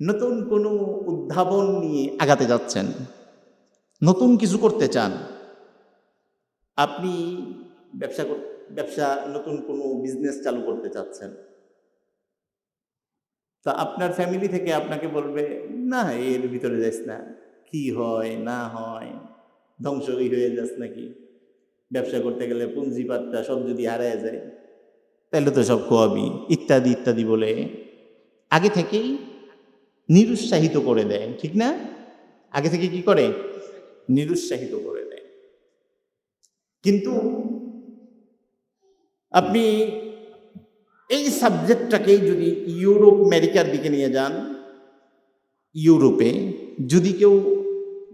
নতুন কোনো উদ্ভাবন নিয়ে আগাতে যাচ্ছেন, নতুন কিছু করতে চান, আপনি ব্যবসা ব্যবসা, নতুন কোনো বিজনেস চালু করতে চাচ্ছেন, তা আপনার ফ্যামিলি থেকে আপনাকে বলবে, না, এর ভিতরে যাস না। কি হয়, না হয়, ধ্বংসই হয়ে যাস নাকি? ব্যবসা করতে গেলে পুঁজিপাতটা সব যদি হারায় যায় তাহলে তো সব খোয়াবি ইত্যাদি ইত্যাদি বলে আগে থেকেই নিরুৎসাহিত করে দেয়, ঠিক না? আগে থেকে কি করে? নিরুৎসাহিত করে দেয়। কিন্তু আপনি এই সাবজেক্টটাকেই যদি ইউরোপ, আমেরিকার দিকে নিয়ে যান, ইউরোপে যদি কেউ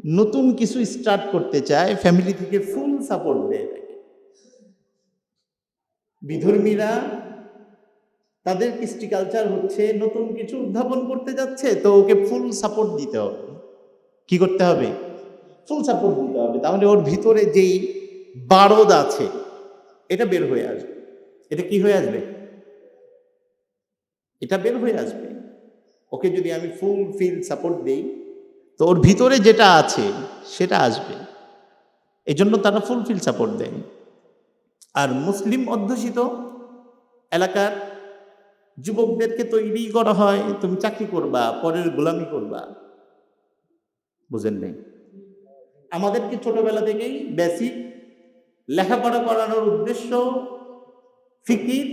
নতুন কিছু স্টার্ট করতে চায়, ফ্যামিলি থেকে ফুল সাপোর্ট দেয় বিধর্মীরা তাদের কৃষ্টি কালচার হচ্ছে নতুন কিছু উদ্ভাবন করতে যাচ্ছে, তো ওকে ফুল সাপোর্ট দিতে হবে। কি করতে হবে? ফুল সাপোর্ট দিতে হবে। তাহলে ওর ভিতরে যেই বারদ আছে, এটা বের হয়ে আসবে। এটা কি হয়ে আসবে? এটা বের হয়ে আসবে। ওকে যদি আমি ফুল ফিল সাপোর্ট দেই, তো ওর ভিতরে যেটা আছে, সেটা আসবে। এই জন্য তারা ফুল ফিল সাপোর্ট দেয়। আর মুসলিম অধ্যুষিত এলাকার যুবকদেরকে তৈরি করা হয়, তুমি চাকরি করবা, পরের গোলামি করবা। বুঝেন নেই? আমাদেরকে ছোটবেলা থেকেই বেসিক লেখাপড়া করানোর উদ্দেশ্য, ফিকির,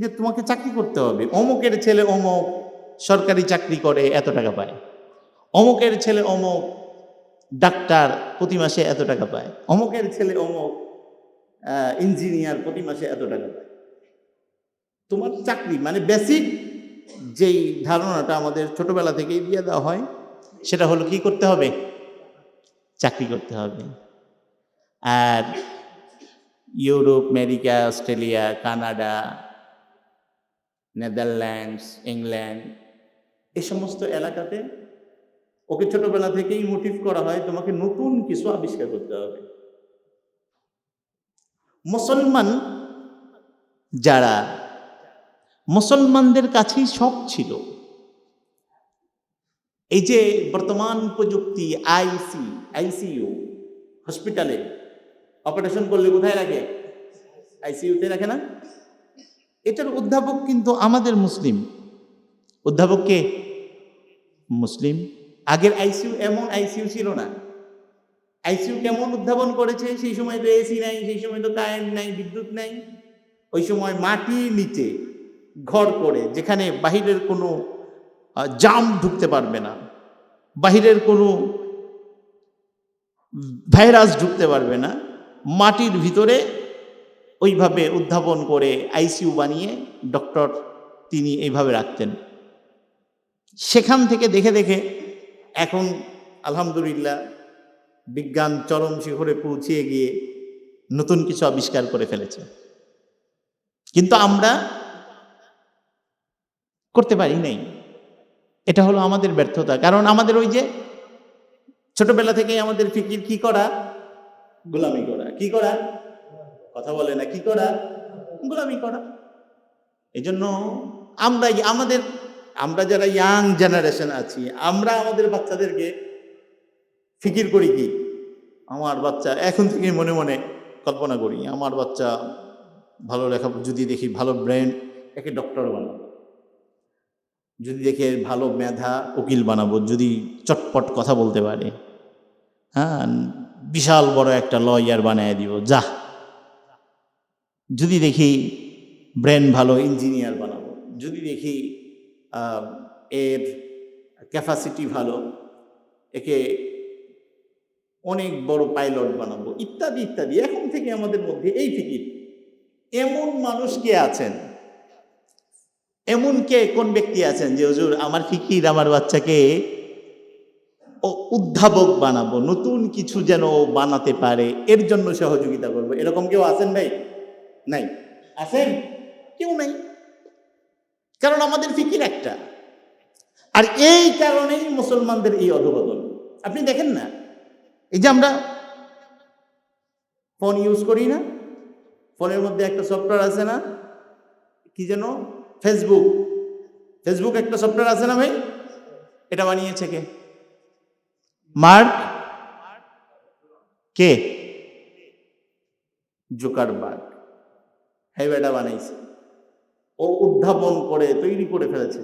যে তোমাকে চাকরি করতে হবে। অমুকের ছেলে অমুক, সরকারি চাকরি করে, এত টাকা পায়। অমুকের ছেলে অমুক, ডাক্তার প্রতি মাসে এত টাকা পায়। অমুকের ছেলে অমুক ইঞ্জিনিয়ার প্রতি মাসে এত টাকা পায়। তোমার চাকরি মানে বেসিক যেই ধারণাটা আমাদের ছোটবেলা থেকেই দিয়ে দেওয়া হয়, সেটা হলো কি করতে হবে? চাকরি করতে হবে। আর Europe, America, Australia, Canada, Netherlands, England, এই সমস্ত এলাকাতে ওকে ছোটবেলা থেকেই মোটিভ করা হয়, তোমাকে নতুন কিছু আবিষ্কার করতে হবে। মুসলমান যারা মুসলমানদের কাছেই সব ছিল। এই যে বর্তমান প্রযুক্তি আইসি আইসিইউ হসপিটালে অপারেশন করলে কোথায় রাখে? আইসিইউতে রাখে না? এটার উদ্ভাবক কিন্তু আমাদের মুসলিম। উদ্ভাবক কে? মুসলিম। আগের আইসিইউ এমন আইসিইউ ছিল না। আইসিইউ কেমন উদ্ভাবন করেছে? সেই সময় তো এসি নাই, সেই সময় তো কারেন্ট নাই, বিদ্যুৎ নাই। ওই সময় মাটির নিচে ঘর করে, যেখানে বাহিরের কোনো জাম ঢুকতে পারবে না, বাহিরের কোনো ভাইরাস ঢুকতে পারবে না, মাটির ভিতরে ওইভাবে উদ্ভাবন করে আইসিইউ বানিয়ে ডক্টর তিনি এইভাবে রাখতেন। সেখান থেকে দেখে দেখে এখন আলহামদুলিল্লাহ বিজ্ঞান চরম শিখরে পৌঁছিয়ে গিয়ে নতুন কিছু আবিষ্কার করে ফেলেছে। কিন্তু আমরা করতে পারি নাই। এটা হলো আমাদের ব্যর্থতা। কারণ আমাদের ওই যে ছোটবেলা থেকেই আমাদের ফিকির কি করা? গোলামি করা। কি করা? কথা বলে না। কি করা? গোলামি করা। এই জন্য আমরা আমাদের, আমরা যারা ইয়াং জেনারেশন আছি, আমরা আমাদের বাচ্চাদেরকে ফিকির করি কি? আমার বাচ্চা, এখন থেকে মনে মনে কল্পনা করি, আমার বাচ্চা ভালো লেখা যদি দেখি ভালো ব্রেন একে ডক্টর বানাবো। যদি দেখে ভালো মেধা উকিল বানাবো, যদি চটপট কথা বলতে পারে হ্যাঁ বিশাল বড় একটা লয়ার বানিয়ে দিব, যা। যদি দেখি ব্রেন ভালো ইঞ্জিনিয়ার বানাবো, যদি দেখি এর ক্যাপাসিটি ভালো, একে অনেক বড় পাইলট বানাবো, ইত্যাদি ইত্যাদি। এখন থেকে আমাদের মধ্যে এই ফিকির এমন মানুষ কে আছেন এমন কে, কোন ব্যক্তি আছেন যে, হুজুর, আমার ফিকির, আমার বাচ্চাকে উদ্ভাবক বানাবো, নতুন কিছু যেন বানাতে পারে, এর জন্য সহযোগিতা করব। এরকম কেউ আছেন ভাই? নাই। আছেন? কেউ নাই। কারণ আমাদের ফিকির একটা। আর এই কারণেই মুসলমানদের এই অধপতন। আপনি দেখেন না? এই যে আমরা ফোন ইউজ করি না? ফোনের মধ্যে একটা সফটওয়্যার আছে না? কি যেন? ফেসবুক ফেসবুক একটা সফটওয়্যার আছে না ভাই? এটা বানিয়েছে কে? মার্ক কে? জোকারবার্গ হ্যাঁ এটা বানাইছে। ও উদ্ভাবন করে, তৈরি করে ফেলেছে।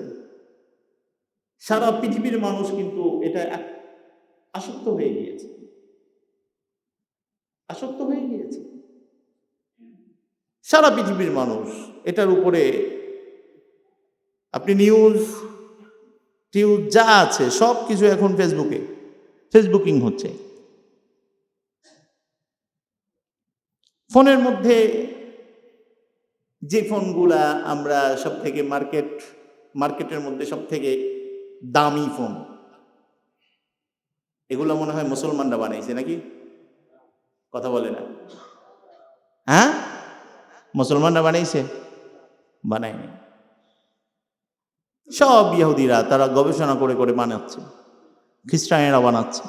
সারা পৃথিবীর মানুষ কিন্তু এটা আসক্ত হয়ে গিয়েছে। আসক্ত হয়ে গিয়েছে। সারা পৃথিবীর মানুষ এটার উপরে আপনি নিউজ টিউজ যা আছে সব কিছু এখন ফেসবুকে ফেসবুকিং হচ্ছে। ফোনের মধ্যে যে ফোনগুলা আমরা সব থেকে মার্কেট মার্কেটের মধ্যে সব থেকে দামি ফোন, এগুলো মনে হয় মুসলমানরা বানাইছে নাকি? কথা বলে না। হ্যাঁ? মুসলমানরা বানাইছে? বানায়নি। সব ইহুদিরা তারা গবেষণা করে করে বানাচ্ছে, খ্রিস্টানেরা বানাচ্ছে।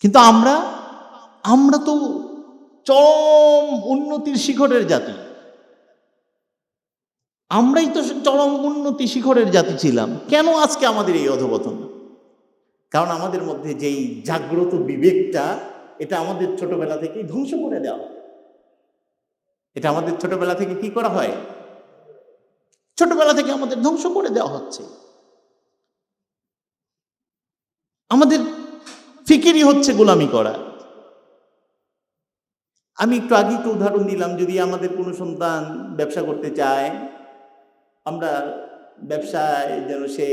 কিন্তু আমরা আমরা তো চরম উন্নতির শিখরের জাতি। আমরাই তো চরম উন্নতি শিখরের জাতি ছিলাম। কেন আজকে আমাদের এই অধপতন? কারণ আমাদের মধ্যে যেই জাগ্রত বিবেকটা, এটা আমাদের ছোটবেলা থেকেই ধ্বংস করে দেওয়া। এটা আমাদের ছোটবেলা থেকে কি করা হয়? ছোটবেলা থেকে আমাদের ধ্বংস করে দেওয়া হচ্ছে। আমাদের ফিকিরই হচ্ছে গোলামি করা। আমি একটু আগে একটু উদাহরণ দিলাম, যদি আমাদের কোনো সন্তান ব্যবসা করতে চায়, আমরা ব্যবসায় যেন সে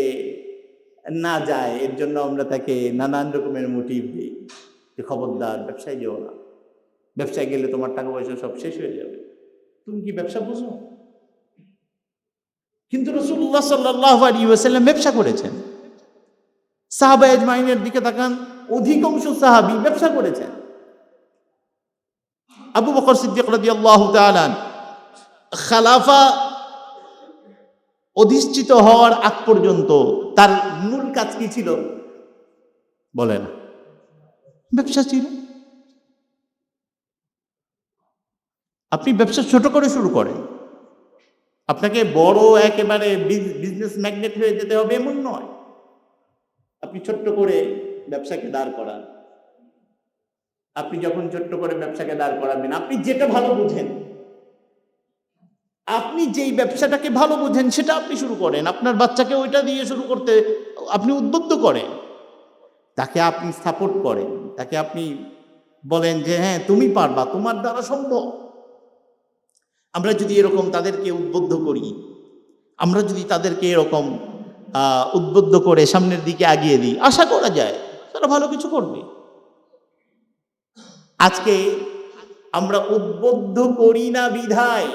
না যায়, এর জন্য আমরা তাকে নানান রকমের মোটিভ দিই যে, খবরদার, ব্যবসায় যেও না। ব্যবসায় গেলে তোমার টাকা পয়সা সব শেষ হয়ে যাবে। তুমি কি ব্যবসা বুঝো? কিন্তু রসুল্লাহ সাল্লাহ আলী ওয়াসাল্লাম ব্যবসা করেছেন। সাহাবা এজমাইনের দিকে তাকান, অধিকাংশ সাহাবি ব্যবসা করেছেন। আবু বকর সিদ্দিক রাদিয়াল্লাহু তাআলা খালাফা অধিষ্ঠিত হওয়ার আগ পর্যন্ত তার মূল কাজ কি ছিল? বলেন। ব্যবসা ছিল। আপনি ব্যবসা ছোট করে শুরু করেন। আপনাকে বড় একেবারে বিজনেস ম্যাগনেট হয়ে যেতে হবে এমন নয়। আপনি ছোট্ট করে ব্যবসাকে দাঁড় করান। আপনি যখন ছোট্ট করে ব্যবসাকে দাঁড় করাবেন, আপনি যেটা ভালো বুঝেন, আপনি যেই ব্যবসাটাকে ভালো বুঝেন সেটা আপনি শুরু করেন। আপনার বাচ্চাকে ওইটা দিয়ে শুরু করতে আপনি উদ্বুদ্ধ করেন। তাকে আপনি সাপোর্ট করেন। তাকে আপনি বলেন যে হ্যাঁ তুমি পারবা, তোমার দ্বারা সম্ভব। আমরা যদি এরকম তাদেরকে উদ্বুদ্ধ করি, আমরা যদি তাদেরকে এরকম উদ্বুদ্ধ করে সামনের দিকে আগিয়ে দিই, আশা করা যায় তারা ভালো কিছু করবে। আজকে আমরা উদ্বুদ্ধ করি না বিধায়।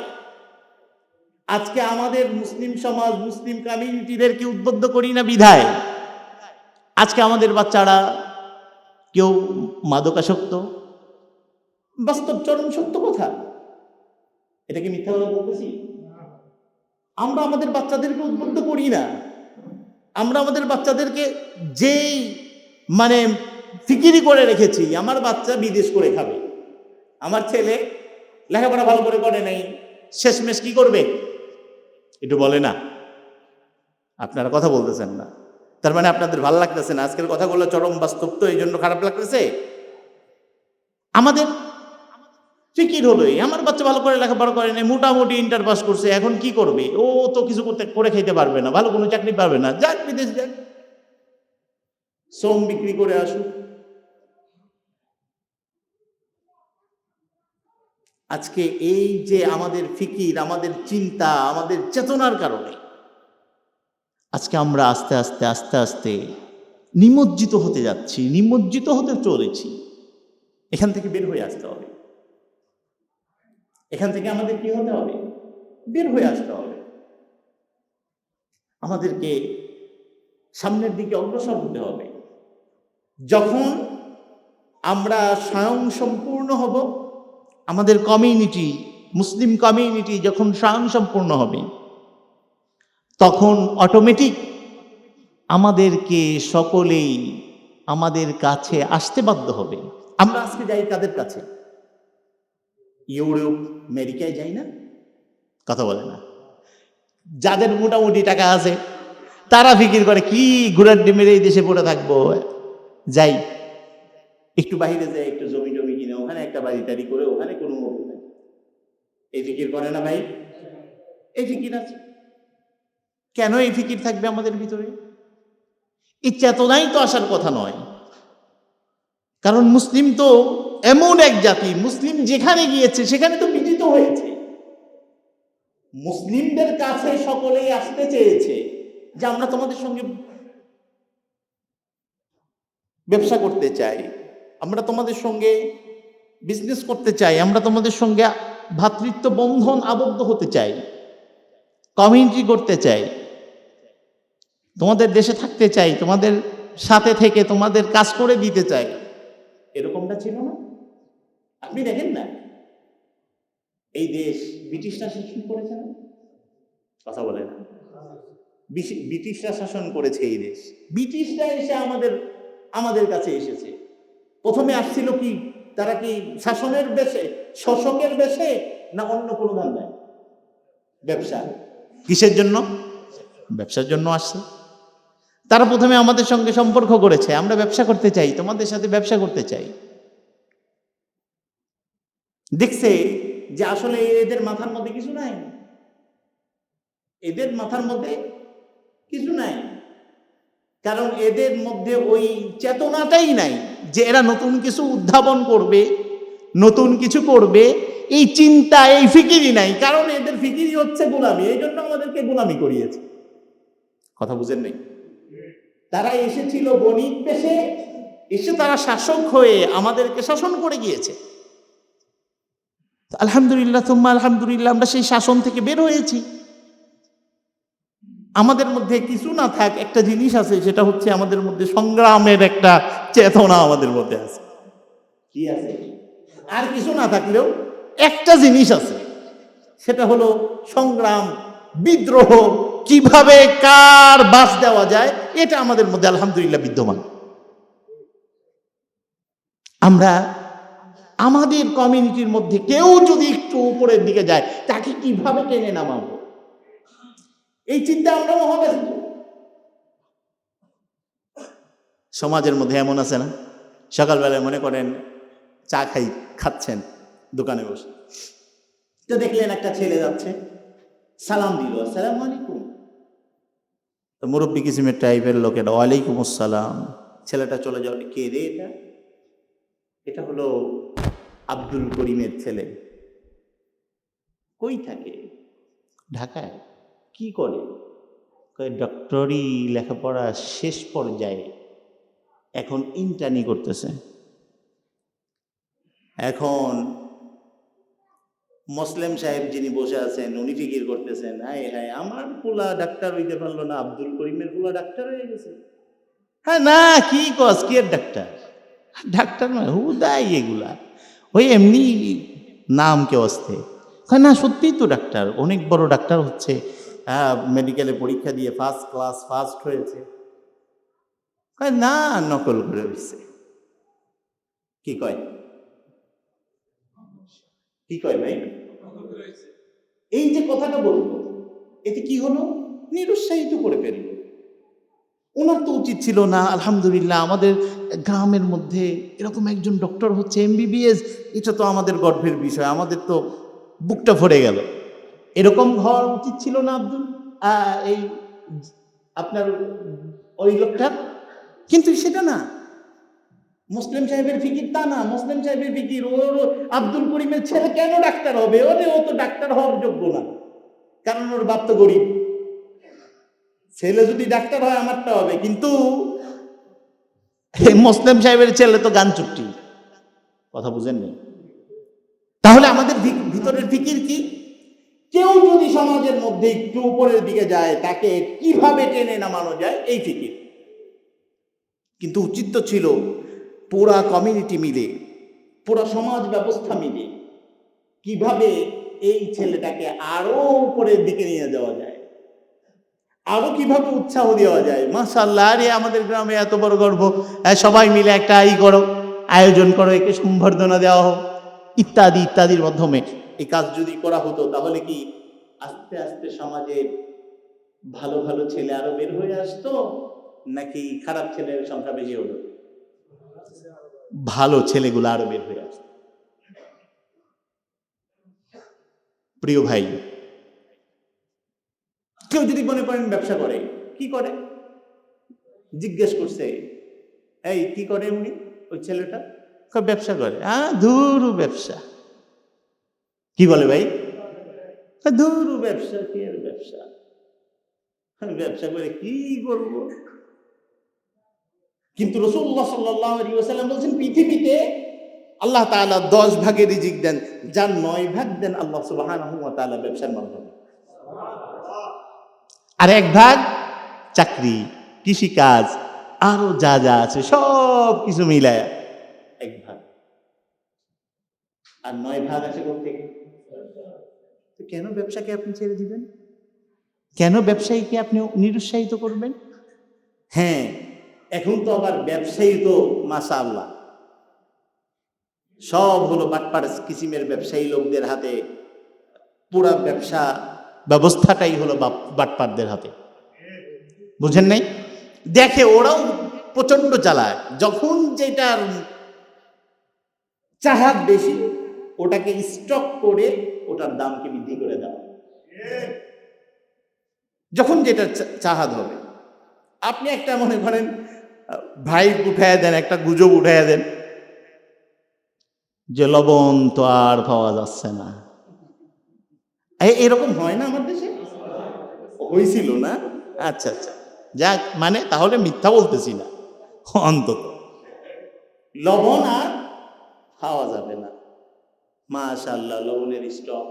আজকে আমাদের মুসলিম সমাজ, মুসলিম কমিউনিটিদেরকে উদ্বুদ্ধ করি না বিধায়। আজকে আমাদের বাচ্চারা কেউ মাদকাসক্ত বাস্তব চরম সত্য কথা। এটা কি মিথ্যা কথা বলতেছি? আমরা আমাদের বাচ্চাদেরকে উদ্বুদ্ধ করি না। আমরা আমাদের বাচ্চাদেরকে যেই মানে ফিকিরি করে রেখেছি, আমার বাচ্চা বিদেশ করে খাবে। আমার ছেলে লেখাপড়া ভালো করে করে নাই, শেষমেশ কি করবে? একটু বলে না। আপনারা কথা বলতেছেন না। তার মানে আপনাদের ভালো লাগতেছে না। আজকের কথাগুলো চরম বাস্তব তো এই জন্য খারাপ লাগতেছে। আমাদের ফিকির হলো আমার বাচ্চা ভালো করে লেখাপড়া করে নাই, মোটামুটি ইন্টার পাস করছে, এখন কি করবে? ও তো কিছু করতে, করে খেতে পারবে না, ভালো কোনো চাকরি পাবে না, যাক বিদেশ যাক। শ্রম বিক্রি করে আসুক। আজকে এই যে আমাদের ফিকির, আমাদের চিন্তা, আমাদের চেতনার কারণে, আজকে আমরা আস্তে আস্তে আস্তে আস্তে নিমজ্জিত হতে যাচ্ছি, নিমজ্জিত হতে চলেছি। এখান থেকে বের হয়ে আসতে হবে। এখান থেকে আমাদের কি হতে হবে? বের হয়ে আসতে হবে। আমাদেরকে সামনের দিকে অগ্রসর হতে হবে। যখন আমরা স্বয়ং সম্পূর্ণ হব, আমাদের কমিউনিটি মুসলিম কমিউনিটি যখন স্বয়ং সম্পূর্ণ হবে, তখন অটোমেটিক আমাদেরকে সকলেই আমাদের কাছে আসতে বাধ্য হবে। আমরা আজকে যাই কাদের কাছে? ইউরোপ আমেরিকায় যাই না। কথা বলে না। যাদের মোটামুটি টাকা আছে তারা ফিকির করে কি ঘোড়ার ডিমের এই দেশে পড়ে থাকব? যাই। একটু বাইরে যাই একটু জমি জমি কিনে ওখানে একটা বাড়ি টাড়ি করে ওখানে কোনো মরু নাই এই ফিকির করে না ভাই? এই ফিকির আছে। কেন এই ফিকির থাকবে আমাদের ভিতরে? এই চেতনাই তো আসার কথা নয়। কারণ মুসলিম তো এমন এক জাতি, মুসলিম যেখানে গিয়েছে, সেখানে তো বিজিত হয়েছে। মুসলিমদের কাছে সকলেই আসতে চেয়েছে যে আমরা তোমাদের সঙ্গে ব্যবসা করতে চাই, আমরা তোমাদের সঙ্গে বিজনেস করতে চাই, আমরা তোমাদের সঙ্গে ভ্রাতৃত্ব বন্ধন আবদ্ধ হতে চাই কমিউনিটি করতে চাই, তোমাদের দেশে থাকতে চাই, তোমাদের সাথে থেকে তোমাদের কাজ করে দিতে চাই। এরকমটা ছিল না? আপনি দেখেন না? এই দেশ ব্রিটিশরা শাসন করেছে না? কথা বলে না ব্রিটিশরা শাসন করেছে এই দেশ। ব্রিটিশরা এসে আমাদের আমাদের কাছে এসেছে। প্রথমে আসছিল কি, তারা কি শাসনের বেশে, শোষকের বেশে, না অন্য কোনো ধান্দায় ব্যবসা। কিসের জন্য? ব্যবসার জন্য আসছে। তারা প্রথমে আমাদের সঙ্গে সম্পর্ক করেছে। আমরা ব্যবসা করতে চাই, তোমাদের সাথে ব্যবসা করতে চাই। দেখছে যে আসলে এদের মাথার মধ্যে কিছু নাই। এদের মাথার মধ্যে কিছু নাই। কারণ এদের মধ্যে ওই চেতনাটাই নাই যে এরা নতুন কিছু উদ্ভাবন করবে, নতুন কিছু করবে, এই চিন্তা, এই ফিকিরই নাই। কারণ এদের ফিকিরই হচ্ছে গোলামি, এই জন্য আমাদেরকে গোলামি করিয়েছে। কথা বুঝেন নাই? তারা এসেছিল বণিক পেশে, এসে তারা শাসক হয়ে আমাদেরকে শাসন করে গিয়েছে। তো আলহামদুলিল্লাহ তুম্মা আলহামদুলিল্লাহ, আমরা সেই শাসন থেকে বের হয়েছি। আমাদের মধ্যে কিছু না থাক, একটা জিনিস আছে, সেটা হচ্ছে আমাদের মধ্যে সংগ্রামের একটা চেতনা আমাদের মধ্যে আছে। কি আছে? আর কিছু না থাকলেও একটা জিনিস আছে, সেটা হলো সংগ্রাম, বিদ্রোহ, কীভাবে কার বাস দেওয়া যায়, এটা আমাদের মধ্যে আলহামদুলিল্লাহ বিদ্যমান। আমরা আমাদের কমিউনিটির মধ্যে কেউ যদি একটু উপরের দিকে যায়, তাকে কীভাবে টেনে নামাবো? এই চিন্তা আমরা মহাব্যস্ত সমাজের মধ্যে এমন আছে না? সকালবেলায় মনে করেন চা খাই, খাচ্ছেন, দোকানে বসে। তো দেখলেন একটা ছেলে যাচ্ছে। সালাম দিল, আসসালাম আলাইকুম। তো মুরব্বী কিসিমের টাইপের লোকেরা ওয়ালাইকুম আসসালাম। ছেলেটা চলে যাও কে রে এটা? এটা হলো আব্দুল করিমের ছেলে। কই থাকে? ঢাকায়? কি করে? ডক্টরি লেখাপড়া শেষ পর্যায়ে এখন ইন্টার্নি করতেছে। এখন মুসলিম সাহেব যিনি বসে আছেন, উনি ফিকির করতেছেন, হায় হায়, আমার পোলা ডাক্তার হইতে পারল না, আব্দুল করিমের পোলা ডাক্তার হয়ে গেছে। হ্যাঁ না, কি কস, কি ডাক্তার ডাক্তার নয় হুদাই এগুলা? ওই এমনি নাম কে অস্তে না, সত্যিই তো ডাক্তার। অনেক বড় ডাক্তার হচ্ছে হ্যাঁ মেডিকেলে পরীক্ষা দিয়ে ফার্স্ট ক্লাস ফার্স্ট হয়েছে। না, নকল করে হয়েছে কি কয়? কি কয় ভাই? এই যে কথাটা বলব, এতে কি হলো? নিরুৎসাহিত করে ফেলল। ওনার তো উচিত ছিল না, আলহামদুলিল্লাহ আমাদের গ্রামের মধ্যে এরকম একজন ডক্টর হচ্ছে এমবিবিএস এটা তো আমাদের গর্বের বিষয়, আমাদের তো বুকটা ভরে গেল। এরকম হওয়ার উচিত ছিল না আব্দুল? এই আপনার ওই লোকটার কিন্তু সেটা না। মুসলিম সাহেবের ফিকির তা না, মুসলিম সাহেবের ফিকির, ওর আব্দুল করিমের ছেলে কেন ডাক্তার হবে? ওরে, ও তো ডাক্তার হওয়ার যোগ্য না। কারণ ওর বাপ তো গরিব। ছেলে যদি ডাক্তার হয় আমারটা হবে। কিন্তু মুসলিম সাহেবের ছেলে তো গান চুক্তি। কথা বুঝেননি? তাহলে আমাদের ভিতরের ফিকির কি? কেউ যদি সমাজের মধ্যে একটু উপরের দিকে যায় তাকে কীভাবে টেনে নামানো যায় এই ফিকির। কিন্তু উচিত তো ছিল পুরা কমিউনিটি মিলে পুরা সমাজ ব্যবস্থা মিলে কীভাবে এই ছেলেটাকে আরও উপরের দিকে নিয়ে যাওয়া যায়। আরও কীভাবে উৎসাহ দেওয়া যায়? মাশাল্লাহ আরে আমাদের গ্রামে এত বড় গর্ব। হ্যাঁ, সবাই মিলে একটা আই করো আয়োজন করো একে সম্বর্ধনা দেওয়া হোক ইত্যাদি ইত্যাদির মাধ্যমে। এই কাজ যদি করা হতো তাহলে কি আস্তে আস্তে সমাজে ভালো ভালো ছেলে আরও বের হয়ে আসতো নাকি খারাপ ছেলের সংখ্যা বেশি হলো? ভালো ছেলেগুলো আরও বের হয়ে আসতো। প্রিয় ভাই কেউ যদি মনে করেন ব্যবসা করে কি করে? জিজ্ঞেস করছে এই কি করে উনি ওই ছেলেটা? ব্যবসা করে। হ্যাঁ ধুরু ব্যবসা। কি বলে ভাই? ধুরু ব্যবসা কি আর ব্যবসা? ব্যবসা করে কি করব কিন্তু রসুল্লাহ সাল্লাম বলছেন পৃথিবীতে আল্লাহ তাআলা দশ ভাগের রিজিক দেন। যার নয় ভাগ দেন আল্লাহ সুবাহ ব্যবসার মাধ্যমে। আর এক ভাগ চাকরি কৃষিকাজ আরও যা যা আছে সব কিছু মিলায়। এক ভাগ। আর নয় ভাগ আছে থেকে তো কেন ব্যবসাকে আপনি ছেড়ে দিবেন? কেন ব্যবসায়ীকে আপনি নিরুৎসাহিত করবেন? হ্যাঁ এখন তো আবার ব্যবসায়ী তো মাসা আল্লাহ সব হলো বাটপার কিসিমের ব্যবসায়ী লোকদের হাতে পুরা ব্যবসা ব্যবস্থাটাই হলো বাটপারদের হাতে। বুঝেন নাই? দেখে ওরাও প্রচণ্ড চালায় যখন যেটার চাহাত বেশি, ওটাকে স্টক করে ওটার দামকে বৃদ্ধি করে দেওয়া। যখন যেটা চাহাত হবে, আপনি একটা মনে করেন, ভাই উঠায় দেন, একটা গুজব উঠায় দেন, যে লবণ তো আর পাওয়া যাচ্ছে না। এরকম হয় না আমার দেশে? হয়েছিল না? আচ্ছা আচ্ছা। যাক মানে তাহলে মিথ্যা বলতেছি না, অন্তত। লবণ আর খাওয়া যাবে না। মাশাল্লাহ লবণের স্টক।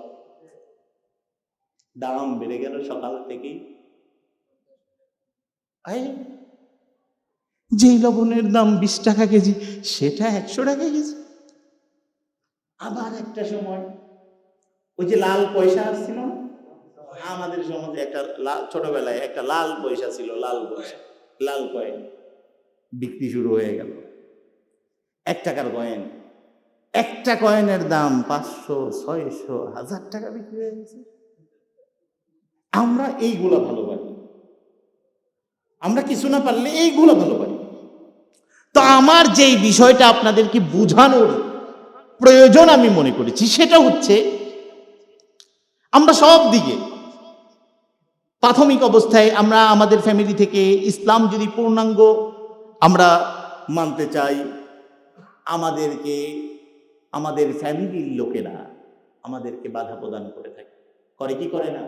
দাম বেড়ে গেল সকাল থেকেই। যেই লবণের দাম বিশ টাকা কেজি, সেটা একশো টাকা কেজি। আবার একটা সময় ওই যে লাল পয়সা আসছিল আমাদের সমাজে একটা ছোটবেলায় একটা লাল পয়সা ছিল, লাল পয়সা, লাল কয়েন বিক্রি শুরু হয়ে গেল। এক টাকার কয়েন একটা কয়েনের দাম পাঁচশো, ছয়শো, হাজার টাকা বিক্রি হয়ে গেছে। আমরা এইগুলা ভালো পারি আমরা কিছু না পারলে এইগুলো ভালো পারি তো আমার যেই বিষয়টা আপনাদেরকে বোঝানোর প্রয়োজন আমি মনে করেছি, সেটা হচ্ছে আমরা সব দিকে। প্রাথমিক অবস্থায় আমরা আমাদের ফ্যামিলি থেকে ইসলাম যদি পূর্ণাঙ্গ আমরা মানতে চাই, আমাদেরকে, আমাদের ফ্যামিলির লোকেরা আমাদেরকে বাধা প্রদান করে থাকে। করে কি করে না?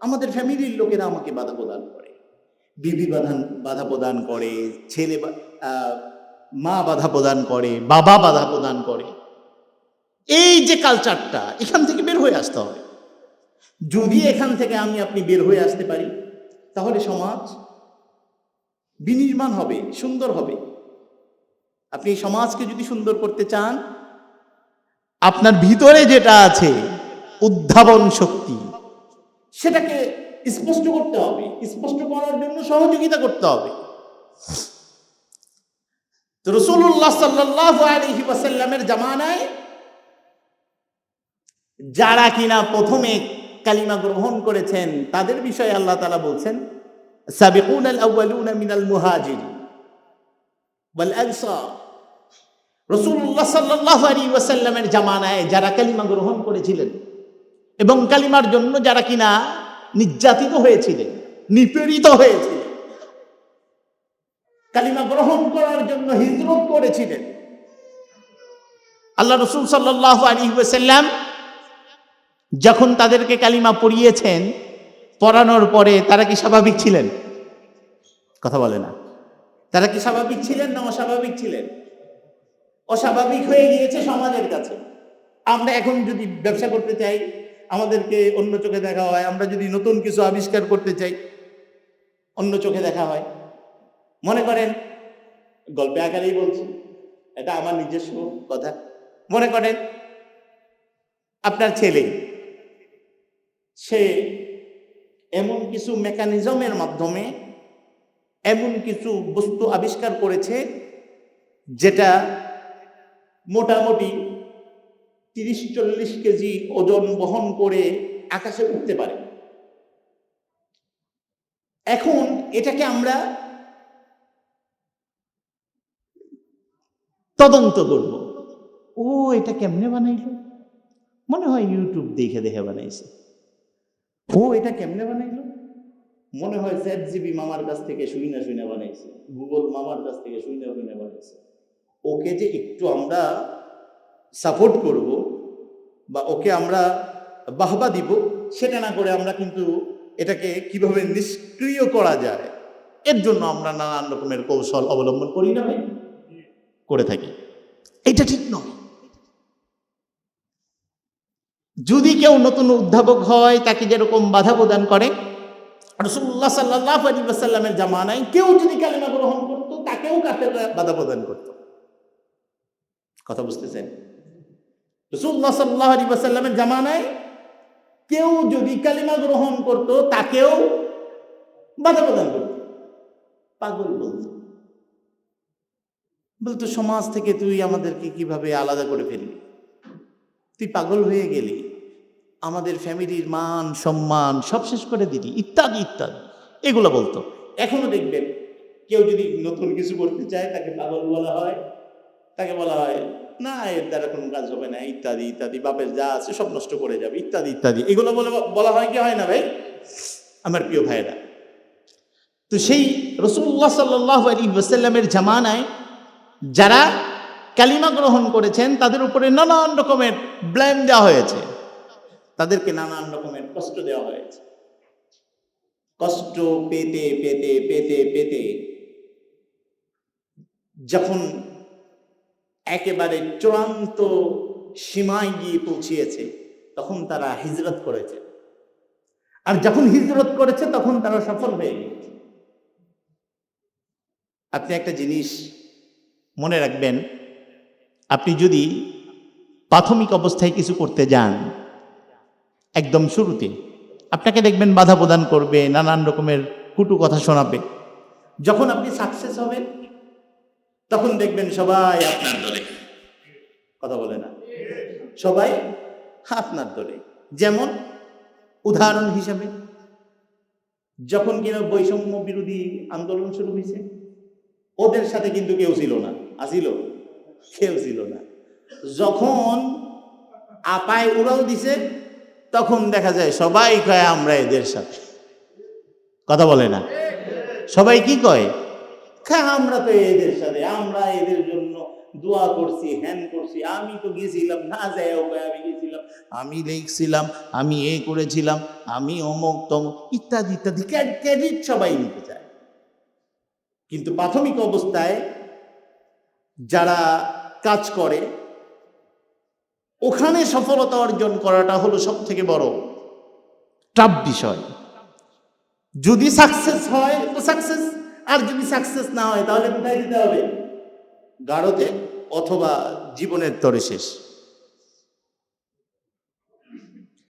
আমাদের ফ্যামিলির লোকেরা আমাকে বাধা প্রদান করে। বিবি বাধা বাধা প্রদান করে, ছেলে মা বাধা প্রদান করে, বাবা বাধা প্রদান করে। এই যে কালচারটা এখান থেকে বের হয়ে আসতে হবে। যদি এখান থেকে আমি আপনি বের হয়ে আসতে পারি, তাহলে সমাজ বিনির্মাণ হবে, সুন্দর হবে। আপনি এই সমাজকে যদি সুন্দর করতে চান, আপনার ভিতরে যেটা আছে, উদ্ভাবন শক্তি, সেটাকে স্পষ্ট করতে হবে। স্পষ্ট করার জন্য সহযোগিতা করতে হবে। রসুল্লাহ জামানায় যারা কিনা প্রথমে কালিমা গ্রহণ করেছেন, তাদের বিষয়ে আল্লাহ তালা বলছেন, সাবিকুন আল আউয়ালুনা মিনাল মুহাজিরিন ওয়াল আনসার। রসুল্লাহ সাল্লাহ আলী ওয়াসাল্লামের জামানায় যারা কালিমা গ্রহণ করেছিলেন এবং কালিমার জন্য যারা কিনা নির্যাতিত হয়েছিলেন, নিপীড়িত হয়েছিলেন, কালিমা গ্রহণ করার জন্য হিজরত করেছিলেন, আল্লাহ রসুল সাল্লাহ আলী ওয়াসাল্লাম যখন তাদেরকে কালিমা পড়িয়েছেন, পড়ানোর পরে তারা কি স্বাভাবিক ছিলেন? কথা বলে না। তারা কি স্বাভাবিক ছিলেন না অস্বাভাবিক ছিলেন? অস্বাভাবিক হয়ে গিয়েছে সমাজের কাছে। আমরা এখন যদি ব্যবসা করতে চাই, আমাদেরকে অন্য চোখে দেখা হয়, আমরা যদি নতুন কিছু আবিষ্কার করতে চাই, অন্য চোখে দেখা হয়। মনে করেন, গল্পে আকারেই বলছি, এটা আমার নিজস্ব কথা। মনে করেন, আপনার ছেলে সে এমন কিছু মেকানিজমের মাধ্যমে এমন কিছু বস্তু আবিষ্কার করেছে যেটা মোটামুটি তিরিশ চল্লিশ কেজি ওজন বহন করে আকাশে উঠতে পারে। এখন এটাকে আমরা তদন্ত করব। ও, এটা কেমনে বানাইল? মনে হয় ইউটিউব দেখে দেখে বানাইছে। ও এটা কেমনে বানাইলো? মনে হয় চ্যাট জিবি মামার কাছ থেকে শুইনা শুইনা বানাইছে। গুগল মামার কাছ থেকে শুইনা শুইনা বানাইছে। ওকে যে একটু আমরা সাপোর্ট করব বা ওকে আমরা বাহবা দিব, সেটা না করে আমরা কিন্তু এটাকে কীভাবে নিষ্ক্রিয় করা যায়, এর জন্য আমরা নানান রকমের কৌশল অবলম্বন করি না করে থাকি। এটা ঠিক নয়। যদি কেউ নতুন উদ্ভাবক হয়, তাকে যেরকম বাধা প্রদান করে রসুল্লাহ সাল্লাহ আলী সাল্লামের জামানায় কেউ যদি কালিমা গ্রহণ করতো, তাকেও কাফের বাধা প্রদান করতো। কথা বুঝতেছেন? রসুল্লাহ সাল্লাহ আলী সাল্লামের জামানায় কেউ যদি কালিমা গ্রহণ করত, তাকেও বাধা প্রদান করত। পাগল বলতো বলতো, সমাজ থেকে তুই আমাদেরকে কীভাবে আলাদা করে ফেললি? তুই পাগল হয়ে গেলি। আমাদের ফ্যামিলির মান, সম্মান সব শেষ করে দিলি। ইত্যাদি ইত্যাদি। এগুলো বলতো। এখনও দেখবেন, কেউ যদি নতুন কিছু করতে চায়, তাকে পাগল বলা হয়। তাকে বলা হয়, না, এর দ্বারা কোনো কাজ হবে না। ইত্যাদি ইত্যাদি। বাপের যা আছে সব নষ্ট করে যাবে, ইত্যাদি ইত্যাদি। এগুলো বলে বলা হয় কি হয় না ভাই? আমার প্রিয় ভাইরা তো সেই রসুল্লাহ সাল্লাহ আলী ওসাল্লামের জামানায় যারা কালিমা গ্রহণ করেছেন, তাদের উপরে নানান রকমের ব্লেম দেওয়া হয়েছে। তাদেরকে নানান রকমের কষ্ট দেওয়া হয়েছে। কষ্ট পেতে পেতে পেতে পেতে যখন একেবারে চূড়ান্ত সীমায় গিয়ে পৌঁছিয়েছে, তখন তারা হিজরত করেছে। আর যখন হিজরত করেছে, তখন তারা সফল হয়ে গিয়েছে। আপনি একটা জিনিস মনে রাখবেন আপনি যদি প্রাথমিক অবস্থায় কিছু করতে যান, একদম শুরুতে, আপনাকে দেখবেন বাধা প্রদান করবে, নানান রকমের কুটু কথা শোনাবে। যখন আপনি সাকসেস হবেন, তখন দেখবেন সবাই আপনার দলে। কথা বলে না? সবাই আপনার দলে। যেমন উদাহরণ হিসাবে, যখন কিনা বৈষম্য বিরোধী আন্দোলন শুরু হয়েছে, ওদের সাথে কিন্তু কেউ ছিল না। আসিল? কেউ ছিল না। যখন আপায় উড়াল দিছে, তখন দেখা যায় সবাই কয়, আমরা এদের সাথে। কথা বলে না। সবাই কি কয় হ্যাঁ আমরা তো এদের সাথে, আমরা এদের জন্য দোয়া করছি হ্যান করছি। আমি তো গেছিলাম, না যায় আমি গেছিলাম, আমি লিখছিলাম, আমি এ করেছিলাম, আমি অমুক তমুক, ইত্যাদি ইত্যাদি। ক্রেডিট সবাই নিতে চায়। কিন্তু প্রাথমিক অবস্থায় যারা কাজ করে, ওখানে সফলতা অর্জন করাটা হলো সব থেকে বড় টাফ বিষয়। যদি সাকসেস হয়, তো সাকসেস আর যদি সাকসেস না হয়, তাহলে কোথায় দিতে হবে। গাঢ়তে অথবা জীবনের তরে শেষ।